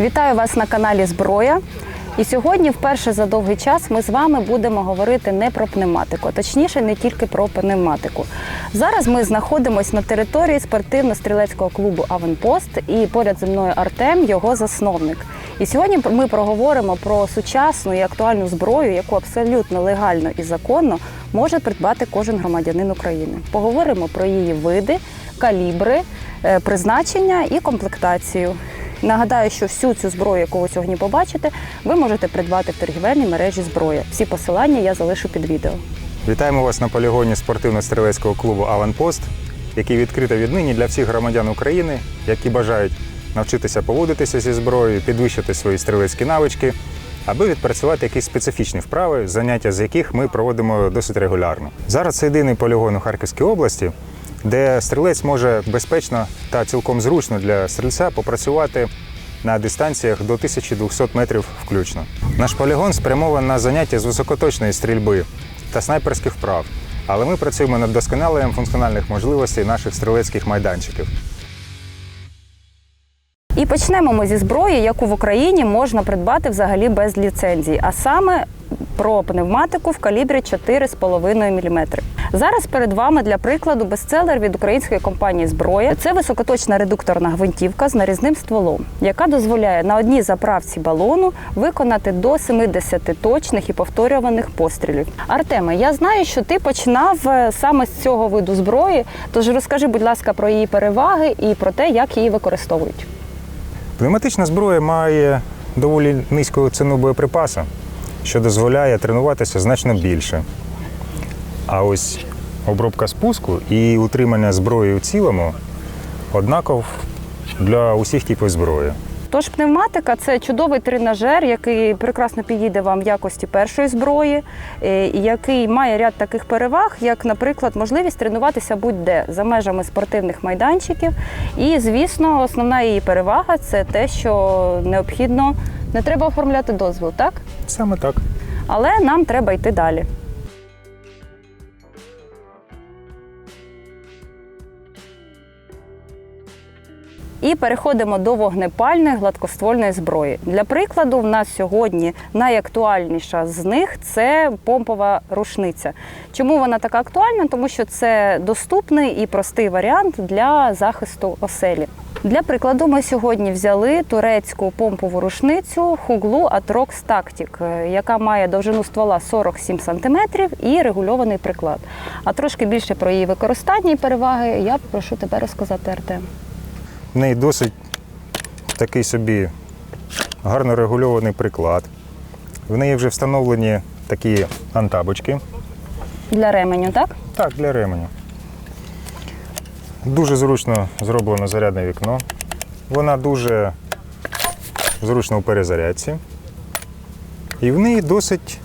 Вітаю вас на каналі Зброя. І сьогодні, вперше за довгий час, ми з вами будемо говорити не про пневматику, а точніше, не тільки про пневматику. Зараз ми знаходимося на території спортивно-стрілецького клубу Аванпост і поряд зі мною Артем, його засновник. І сьогодні ми проговоримо про сучасну і актуальну зброю, яку абсолютно легально і законно може придбати кожен громадянин України. Поговоримо про її види, калібри, е, призначення і комплектацію. Нагадаю, що всю цю зброю, яку ви сьогодні побачите, ви можете придбати в торгівельній мережі зброя. Всі посилання я залишу під відео. Вітаємо вас на полігоні спортивно-стрілецького клубу Аванпост, який відкрито віднині для всіх громадян України, які бажають навчитися поводитися зі зброєю, підвищити свої стрілецькі навички, аби відпрацювати якісь специфічні вправи, заняття з яких ми проводимо досить регулярно. Зараз це єдиний полігон у Харківській області, де стрілець може безпечно та цілком зручно для стрільця попрацювати на дистанціях до 1200 метрів включно. Наш полігон спрямований на заняття з високоточної стрільби та снайперських вправ, але ми працюємо над досконаленням функціональних можливостей наших стрілецьких майданчиків. І почнемо ми зі зброї, яку в Україні можна придбати взагалі без ліцензії, а саме про пневматику в калібрі 4,5 мм. Зараз перед вами для прикладу бестселер від української компанії Зброя. Це високоточна редукторна гвинтівка з нарізним стволом, яка дозволяє на одній заправці балону виконати до 70 точних і повторюваних пострілів. Артеме, я знаю, що ти починав е, саме з цього виду зброї. Тож розкажи, будь ласка, про її переваги і про те, як її використовують. Пневматична зброя має доволі низьку ціну боєприпасу, що дозволяє тренуватися значно більше. А ось обробка спуску і утримання зброї у цілому однаков для усіх типів зброї. Тож пневматика це чудовий тренажер, який прекрасно підійде вам в якості першої зброї, е, який має ряд таких переваг, як, наприклад, можливість тренуватися будь-де за межами спортивних майданчиків. І, звісно, основна її перевага це те, що необхідно не треба оформляти дозвіл, так? Саме так. Але нам треба йти далі. І переходимо до вогнепальної гладкоствольної зброї. Для прикладу, в нас сьогодні найактуальніша з них це помпова рушниця. Чому вона така актуальна? Тому що це доступний і простий варіант для захисту оселі. Для прикладу, ми сьогодні взяли турецьку помпову рушницю Хуглу Atrox Tactic, е, яка має довжину ствола 47 см і регульований приклад. А трошки більше про її використання і переваги я попрошу тебе розказати Артем. В неї досить такий собі гарно регульований приклад. В неї вже встановлені такі антабочки. Для ременю, так? Так, для ременю. Дуже зручно зроблено зарядне вікно. Вона дуже зручна у перезарядці. І в неї досить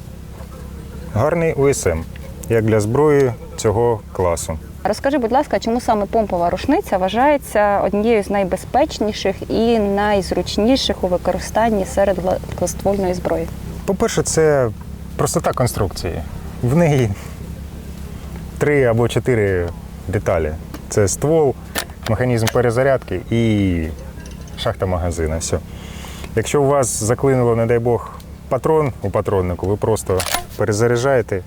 гарний УСМ, як для зброї цього класу. Розкажи, будь ласка, чому саме помпова рушниця вважається однією з найбезпечніших і найзручніших у використанні серед гладкоствольної зброї? По-перше, це простота конструкції. В неї три або чотири деталі: це ствол, механізм перезарядки і шахта магазина. Все. Якщо у вас заклинуло, не дай Бог, патрон у патроннику, ви просто перезаряджаєте,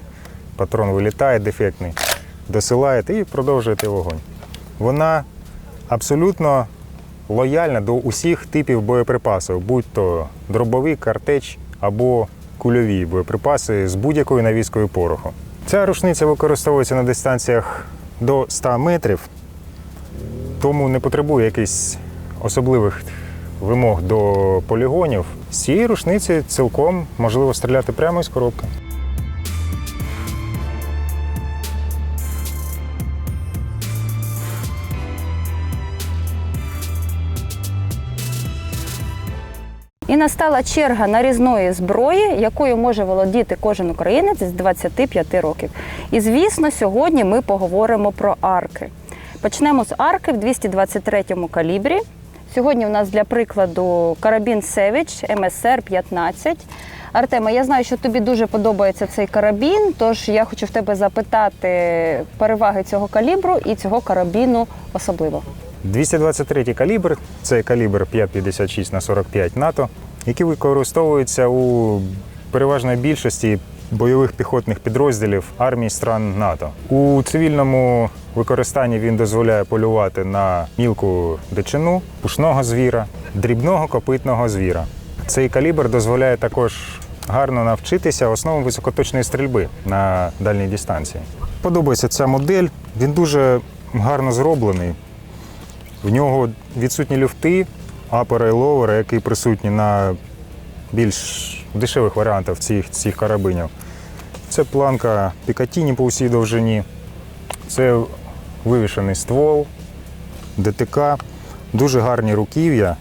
патрон вилітає дефектний, досилаєте і продовжуєте вогонь. Вона абсолютно лояльна до усіх типів боєприпасів, будь-то дробовий, картеч або кульові боєприпаси з будь-якою навіскою пороху. Ця рушниця використовується на дистанціях до 100 метрів, тому не потребує якихось особливих вимог до полігонів. З цієї рушниці цілком можливо стріляти прямо із коробки. Настала черга нарізної зброї, якою може володіти кожен українець з 25 років. І звісно, сьогодні ми поговоримо про арки. Почнемо з арки в 223 калібрі. Сьогодні у нас для прикладу карабін Savage MSR 15. Артема, я знаю, що тобі дуже подобається цей карабін, тож я хочу в тебе запитати переваги цього калібру і цього карабіну особливо. 223 калібр це калібр 5,56 на 45 НАТО, який використовується у переважної більшості бойових піхотних підрозділів армій стран НАТО. У цивільному використанні він дозволяє полювати на мілку дичину, пушного звіра, дрібного копитного звіра. Цей калібр дозволяє також гарно навчитися основам високоточної стрільби на дальній дистанції. Подобається ця модель, він дуже гарно зроблений. В нього відсутні люфти, апера і ловера, які присутні на більш дешевих варіантах цих, цих карабинів. Це планка Пікатіні по всій довжині, це вивішений ствол, ДТК, дуже гарні руків'я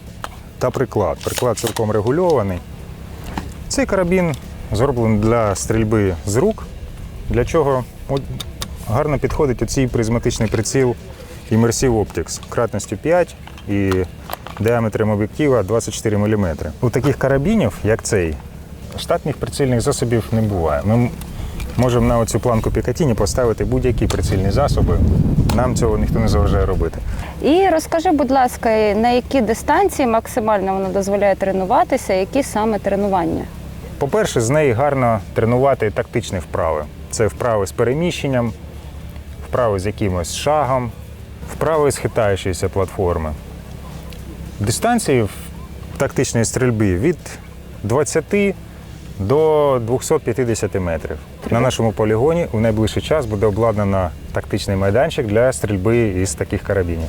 та приклад. Приклад цілком регульований. Цей карабін зроблений для стрільби з рук, для чого гарно підходить оцей призматичний приціл Immersive Optics кратністю 5 і діаметром об'єктива 24 мм. У таких карабінів, як цей, штатних прицільних засобів не буває. Ми можемо на оцю планку Пікатіні поставити будь-які прицільні засоби. Нам цього ніхто не заважає робити. І розкажи, будь ласка, на які дистанції максимально воно дозволяє тренуватися, які саме тренування? По-перше, з неї гарно тренувати тактичні вправи. Це вправи з переміщенням, вправи з якимось шагом, вправи з хитаючоїся платформи. Дистанції в тактичної стрільби від 20 до 250 метрів. На нашому полігоні у найближчий час буде обладнано тактичний майданчик для стрільби із таких карабінів.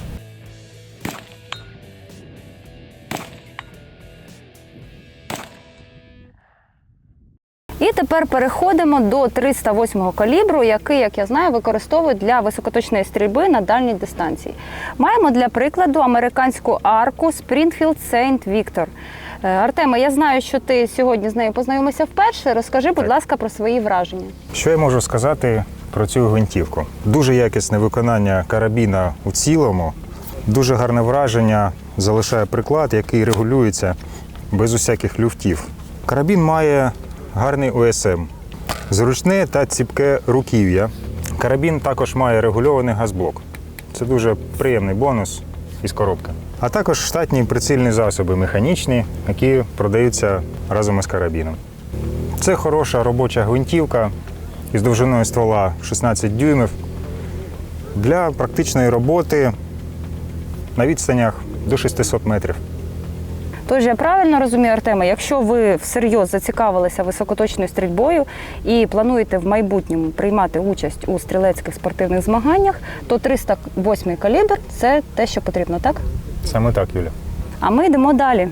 Тепер переходимо до 308 калібру, який, як я знаю, використовують для високоточної стрільби на дальній дистанції. Маємо для прикладу американську арку Springfield Saint Victor. Е, Артеме, я знаю, що ти сьогодні з нею познайомився вперше. Розкажи, будь ласка, про свої враження. Що я можу сказати про цю гвинтівку? Дуже якісне виконання карабіна у цілому, дуже гарне враження залишає приклад, який регулюється без усяких люфтів. Карабін має гарний ОСМ, зручне та ціпке руків'я. Карабін також має регульований газблок. Це дуже приємний бонус із коробки. А також штатні прицільні засоби механічні, які продаються разом із карабіном. Це хороша робоча гвинтівка із довжиною ствола 16 дюймів для практичної роботи на відстанях до 600 метрів. Тож я правильно розумію, Артеме, якщо ви всерйоз зацікавилися високоточною стрільбою і плануєте в майбутньому приймати участь у стрілецьких спортивних змаганнях, то 308 калібр це те, що потрібно, так? Саме так, Юля. А ми йдемо далі.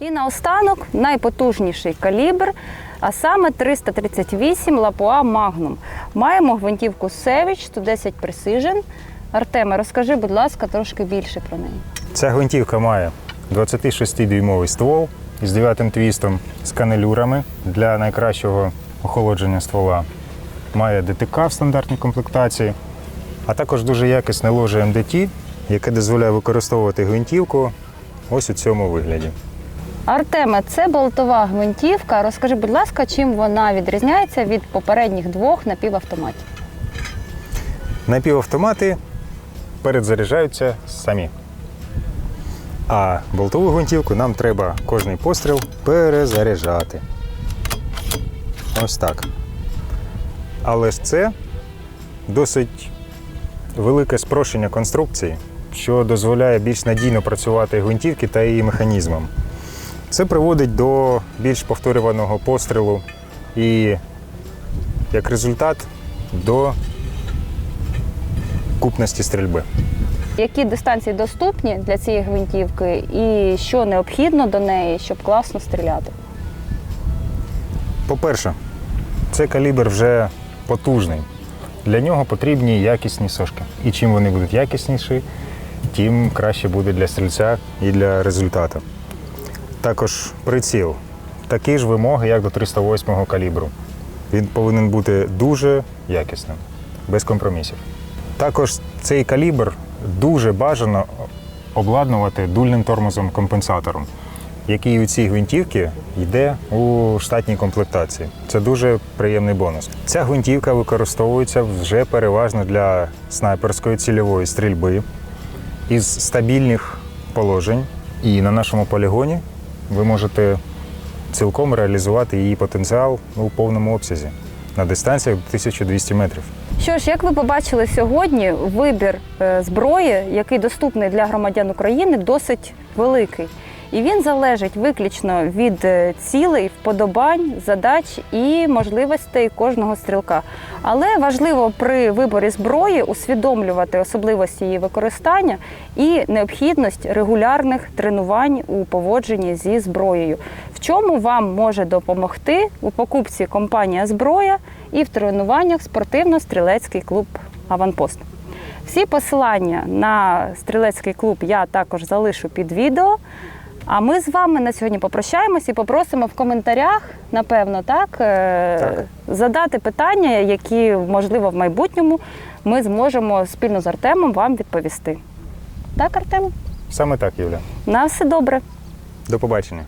І наостанок найпотужніший калібр, а саме 338 Лапуа Magnum. Маємо гвинтівку Savage 110 Precision. Артеме, розкажи, будь ласка, трошки більше про неї. Ця гвинтівка має 26-дюймовий ствол із 9 твістом з канелюрами для найкращого охолодження ствола. Має ДТК в стандартній комплектації, а також дуже якісне ложе МДТ, яке дозволяє використовувати гвинтівку ось у цьому вигляді. Артеме, це болтова гвинтівка. Розкажи, будь ласка, чим вона відрізняється від попередніх двох напівавтоматів? Напівавтомати передзаряджаються самі. А болтову гвинтівку нам треба кожний постріл перезаряджати. Ось так. Але ж це досить велике спрощення конструкції, що дозволяє більш надійно працювати гвинтівки та її механізмом. Це приводить до більш повторюваного пострілу і, як результат, до купності стрільби. Які дистанції доступні для цієї гвинтівки і що необхідно до неї, щоб класно стріляти? По-перше, цей калібр вже потужний. Для нього потрібні якісні сошки. І чим вони будуть якісніші, тим краще буде для стрільця і для результату. Також приціл. Такі ж вимоги, як до 308 калібру. Він повинен бути дуже якісним, без компромісів. Також цей калібр дуже бажано обладнувати дульним тормозом компенсатором. який у цій гвинтівці йде у штатній комплектації. Це дуже приємний бонус. Ця гвинтівка використовується вже переважно для снайперської цільової стрільби із стабільних положень. І на нашому полігоні ви можете цілком реалізувати її потенціал у повному обсязі на дистанціях 1200 метрів. Що ж, як ви побачили сьогодні, вибір е, зброї, який доступний для громадян України, досить великий. І він залежить виключно від е, цілей, вподобань, задач і можливостей кожного стрілка. Але важливо при виборі зброї усвідомлювати особливості її використання і необхідність регулярних тренувань у поводженні зі зброєю, в чому вам може допомогти у покупці компанія зброя і в тренуваннях спортивно-стрілецький клуб Аванпост. Всі посилання на стрілецький клуб я також залишу під відео. А ми з вами на сьогодні попрощаємось і попросимо в коментарях, напевно, так, е, Так. задати питання, які, можливо, в майбутньому ми зможемо спільно з Артемом вам відповісти. Так, Артем? Саме так, Юля. На все добре. До побачення.